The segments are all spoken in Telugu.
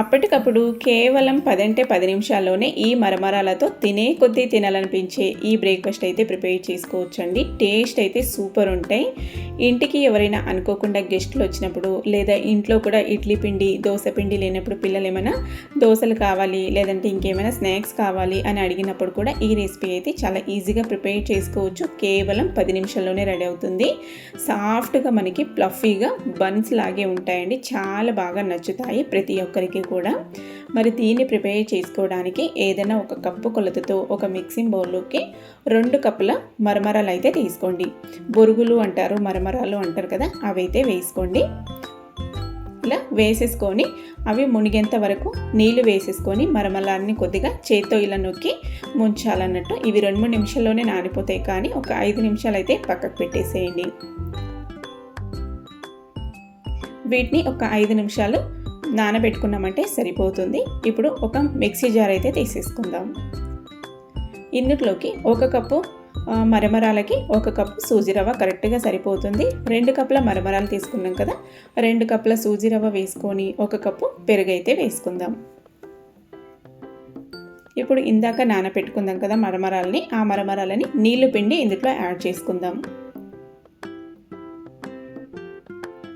అప్పటికప్పుడు కేవలం పదంటే పది నిమిషాల్లోనే ఈ మరమరాలతో తినే కొద్దీ తినాలనిపించే ఈ బ్రేక్ఫాస్ట్ అయితే ప్రిపేర్ చేసుకోవచ్చండి. టేస్ట్ అయితే సూపర్ ఉంటాయి. ఇంటికి ఎవరైనా అనుకోకుండా గెస్ట్లు వచ్చినప్పుడు లేదా ఇంట్లో కూడా ఇడ్లీ పిండి దోశ పిండి లేనప్పుడు పిల్లలు ఏమైనా దోశలు కావాలి లేదంటే ఇంకేమైనా స్నాక్స్ కావాలి అని అడిగినప్పుడు కూడా ఈ రెసిపీ అయితే చాలా ఈజీగా ప్రిపేర్ చేసుకోవచ్చు. కేవలం పది నిమిషాల్లోనే రెడీ అవుతుంది. సాఫ్ట్గా మనకి ప్లఫీగా బన్స్ లాగే ఉంటాయండి. చాలా బాగా నచ్చుతాయి ప్రతి ఒక్కరికి. కూడా. మరి దీన్ని ప్రిపేర్ చేసుకోవడానికి ఏదైనా ఒక కప్పు కొలతతో ఒక మిక్సింగ్ బౌల్లోకి రెండు కప్పుల మరమరాలు అయితే తీసుకోండి. బొరుగులు అంటారు మరమరాలు అంటారు కదా అవైతే వేసుకోండి. ఇలా వేసేసుకొని అవి మునిగేంత వరకు నీళ్ళు వేసేసుకొని మరమలాన్ని కొద్దిగా చేత్తో ఇలా నొక్కి ముంచాలన్నట్టు ఇవి రెండు మూడు నిమిషాల్లోనే నానిపోతాయి కానీ ఒక ఐదు నిమిషాలు అయితే పక్కకు పెట్టేసేయండి. వీటిని ఒక ఐదు నిమిషాలు నానబెట్టుకున్నామంటే సరిపోతుంది. ఇప్పుడు ఒక మిక్సీ జార్ అయితే తీసేసుకుందాం. ఇందులోకి ఒక కప్పు మరమరాలకి ఒక కప్పు సూజీ రవ్వ కరెక్ట్గా సరిపోతుంది. రెండు కప్పుల మరమరాలు తీసుకున్నాం కదా రెండు కప్పుల సూజీ రవ్వ వేసుకొని ఒక కప్పు పెరుగు అయితే వేసుకుందాం. ఇప్పుడు ఇందాక నానబెట్టుకుందాం కదా మరమరాలని ఆ మరమరాలని నీళ్ళు పిండి ఇందులో యాడ్ చేసుకుందాం.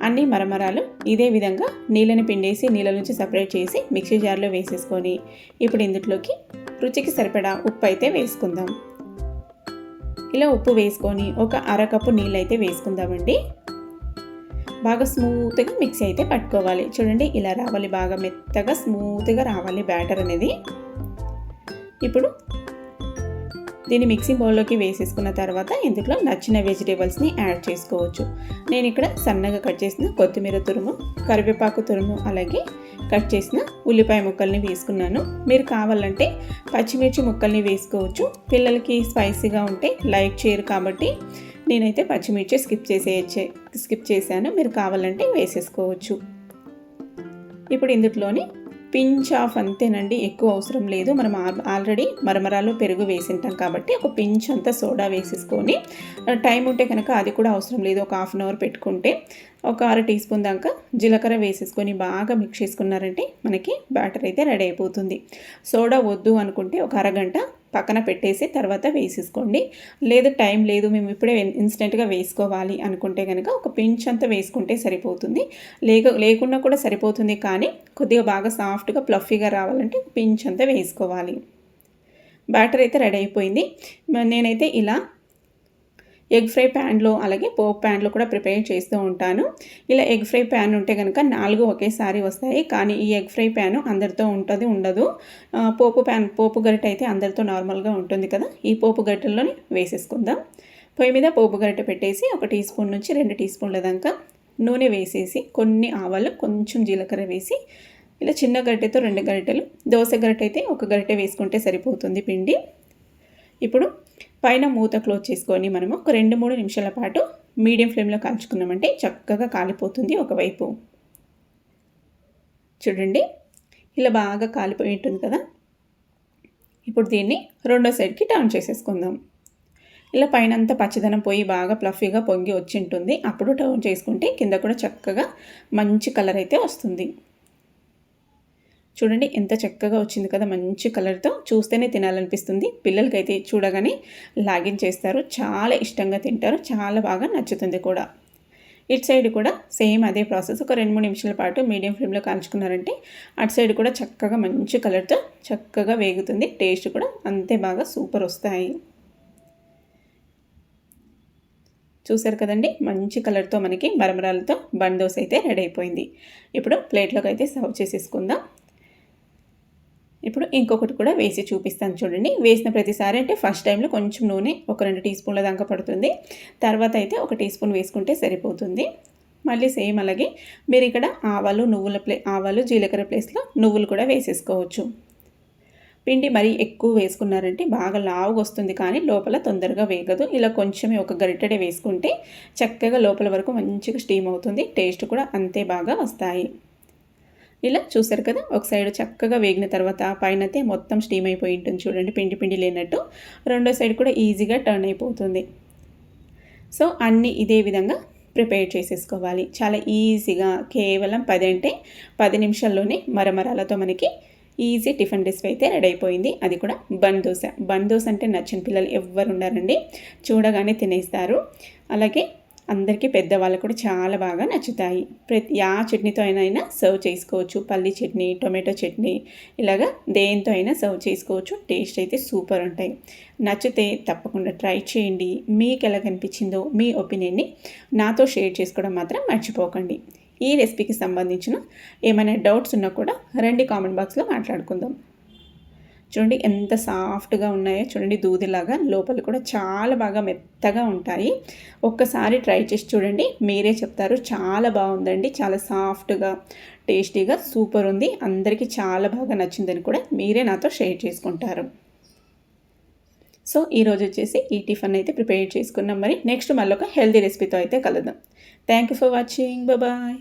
అన్ని మరమరాలు ఇదే విధంగా నీళ్ళని పిండేసి నీళ్ళ నుంచి సపరేట్ చేసి మిక్సీ జార్లో వేసేసుకొని ఇప్పుడు ఇందులోకి రుచికి సరిపడా ఉప్పు అయితే వేసుకుందాం. ఇలా ఉప్పు వేసుకొని ఒక అరకప్పు నీళ్ళు అయితే వేసుకుందామండి. బాగా స్మూత్గా మిక్సీ అయితే పట్టుకోవాలి. చూడండి ఇలా రావాలి. బాగా మెత్తగా స్మూత్గా రావాలి బ్యాటర్ అనేది. ఇప్పుడు దీన్ని మిక్సింగ్ బౌల్లోకి వేసేసుకున్న తర్వాత ఇందులో నచ్చిన వెజిటేబుల్స్ని యాడ్ చేసుకోవచ్చు. నేను ఇక్కడ సన్నగా కట్ చేసిన కొత్తిమీర తురుము కరివేపాకు తురుము అలాగే కట్ చేసిన ఉల్లిపాయ ముక్కల్ని వేసుకున్నాను. మీరు కావాలంటే పచ్చిమిర్చి ముక్కల్ని వేసుకోవచ్చు. పిల్లలకి స్పైసీగా ఉంటే లైక్ చేయరు కాబట్టి నేనైతే పచ్చిమిర్చి స్కిప్ చేసేయచ్చే స్కిప్ చేశాను. మీరు కావాలంటే వేసేసుకోవచ్చు. ఇప్పుడు ఇందులోని పించ్ ఆఫ్ అంతేనండి ఎక్కువ అవసరం లేదు. మనం ఆల్రెడీ మరమరాలు పెరుగు వేసింటాం కాబట్టి ఒక పించ్ అంతా సోడా వేసేసుకొని టైం ఉంటే కనుక అది కూడా అవసరం లేదు. ఒక హాఫ్ అన్ అవర్ పెట్టుకుంటే ఒక అర టీ స్పూన్ దాకా జీలకర్ర వేసేసుకొని బాగా మిక్స్ చేసుకున్నారంటే మనకి బ్యాటర్ అయితే రెడీ అయిపోతుంది. సోడా వద్దు అనుకుంటే ఒక అరగంట పక్కన పెట్టేసి తర్వాత వేసేసుకోండి. లేదు టైం లేదు మేము ఇప్పుడే ఇన్స్టెంట్గా వేసుకోవాలి అనుకుంటే కనుక ఒక పించ్ అంతా వేసుకుంటే సరిపోతుంది. లేక లేకుండా కూడా సరిపోతుంది కానీ కొద్దిగా బాగా సాఫ్ట్గా ప్లఫీగా రావాలంటే పించ్ అంతా వేసుకోవాలి. బ్యాటర్ అయితే రెడీ అయిపోయింది. నేనైతే ఇలా ఎగ్ ఫ్రై ప్యాన్లో అలాగే పోప్ ప్యాన్లో కూడా ప్రిపేర్ చేస్తూ ఉంటాను. ఇలా ఎగ్ ఫ్రై ప్యాన్ ఉంటే కనుక నాలుగు ఒకేసారి వస్తాయి. కానీ ఈ ఎగ్ ఫ్రై ప్యాన్ అందరితో ఉంటుంది ఉండదు. పోపు ప్యాన్ పోపు గరిటె అయితే అందరితో నార్మల్గా ఉంటుంది కదా. ఈ పోపు గరిటెల్లోనే వేసేసుకుందాం. పొయ్యి మీద పోపు గరిటె పెట్టేసి ఒక టీ స్పూన్ నుంచి రెండు టీ స్పూన్ల దాకా నూనె వేసేసి కొన్ని ఆవాలు కొంచెం జీలకర్ర వేసి ఇలా చిన్న గరిటెతో రెండు గరిటెలు దోశ గరిటె అయితే ఒక గరిటె వేసుకుంటే సరిపోతుంది పిండి. ఇప్పుడు పైన మూత క్లోజ్ చేసుకొని మనము ఒక రెండు మూడు నిమిషాల పాటు మీడియం ఫ్లేమ్లో కాల్చుకున్నామంటే చక్కగా కాలిపోతుంది ఒకవైపు. చూడండి ఇలా బాగా కాలిపోయి ఉంటుంది కదా? ఇప్పుడు దీన్ని రెండో సైడ్కి టర్న్ చేసేసుకుందాం. ఇలా పైన అంతా పచ్చదనం పోయి బాగా ప్లఫీగా పొంగి వచ్చి ఉంటుంది. అప్పుడు టర్న్ చేసుకుంటే కింద కూడా చక్కగా మంచి కలర్ అయితే వస్తుంది. చూడండి ఎంత చక్కగా వచ్చింది కదా మంచి కలర్తో చూస్తేనే తినాలనిపిస్తుంది. పిల్లలకైతే చూడగానే లాగిన్ చేస్తారు. చాలా ఇష్టంగా తింటారు. చాలా బాగా నచ్చుతుంది కూడా. ఇటు సైడ్ కూడా సేమ్ అదే ప్రాసెస్. ఒక రెండు మూడు నిమిషాల పాటు మీడియం ఫ్లేమ్లో కాల్చుకున్నారంటే అటు సైడ్ కూడా చక్కగా మంచి కలర్తో చక్కగా వేగుతుంది. టేస్ట్ కూడా అంతే బాగా సూపర్ వస్తాయి. చూసారు కదండి మంచి కలర్తో మనకి మరమరాలతో బందోస్ అయితే రెడీ అయిపోయింది. ఇప్పుడు ప్లేట్లోకి అయితే సర్వ్ చేసేసుకుందాం. ఇప్పుడు ఇంకొకటి కూడా వేసి చూపిస్తాను చూడండి. వేసిన ప్రతిసారి అంటే ఫస్ట్ టైంలో కొంచెం నూనె ఒక రెండు టీ స్పూన్ల దాకా పడుతుంది. తర్వాత అయితే ఒక టీ స్పూన్ వేసుకుంటే సరిపోతుంది. మళ్ళీ సేమ్ అలాగే మీరు ఇక్కడ ఆవాలు నువ్వుల ప్లే ఆవాలు జీలకర్ర ప్లేస్లో నువ్వులు కూడా వేసేసుకోవచ్చు. పిండి మరీ ఎక్కువ వేసుకున్నారంటే బాగా లావుగా వస్తుంది కానీ లోపల తొందరగా వేగదు. ఇలా కొంచెమే ఒక గరిటెడే వేసుకుంటే చక్కగా లోపల వరకు మంచిగా స్టీమ్ అవుతుంది. టేస్ట్ కూడా అంతే బాగా వస్తాయి. ఇలా చూసారు కదా ఒక సైడ్ చక్కగా వేగిన తర్వాత పైనతే మొత్తం స్టీమ్ అయిపోయి ఉంటుంది చూడండి పిండి పిండి లేనట్టు. రెండో సైడ్ కూడా ఈజీగా టర్న్ అయిపోతుంది. సో అన్నీ ఇదే విధంగా ప్రిపేర్ చేసేసుకోవాలి. చాలా ఈజీగా కేవలం పది అంటే పది నిమిషాల్లోనే మరమరాలతో మనకి ఈజీ టిఫిన్ రెసిపీ అయితే రెడీ అయిపోయింది. అది కూడా బన్ దోశ. బన్ దోశ అంటే నచ్చిన పిల్లలు ఎవ్వరు ఉండారండి. చూడగానే తినేస్తారు. అలాగే అందరికీ పెద్దవాళ్ళు కూడా చాలా బాగా నచ్చుతాయి. ప్రతి ఆ చట్నీతో అయినా సర్వ్ చేసుకోవచ్చు. పల్లి చట్నీ టొమాటో చట్నీ ఇలాగా దేంతో అయినా సర్వ్ చేసుకోవచ్చు. టేస్ట్ అయితే సూపర్ ఉంటాయి. నచ్చితే తప్పకుండా ట్రై చేయండి. మీకు ఎలా కనిపించిందో మీ ఒపీనియన్ని నాతో షేర్ చేసుకోవడం మాత్రం మర్చిపోకండి. ఈ రెసిపీకి సంబంధించిన ఏమైనా డౌట్స్ ఉన్నా కూడా రండి కామెంట్ బాక్స్లో మాట్లాడుకుందాం. చూడండి ఎంత సాఫ్ట్గా ఉన్నాయో చూడండి దూదిలాగా లోపల కూడా చాలా బాగా మెత్తగా ఉంటాయి. ఒక్కసారి ట్రై చేసి చూడండి మీరే చెప్తారు. చాలా బాగుందండి చాలా సాఫ్ట్గా టేస్టీగా సూపర్ ఉంది. అందరికీ చాలా బాగా నచ్చిందని కూడా మీరే నాతో షేర్ చేసుకుంటారు. సో ఈరోజు వచ్చేసి ఈ టిఫిన్ అయితే ప్రిపేర్ చేసుకున్నాం మరి. నెక్స్ట్ మళ్ళీ ఒక హెల్దీ రెసిపీతో అయితే కలుద్దాం. Thank you for watching. Bye.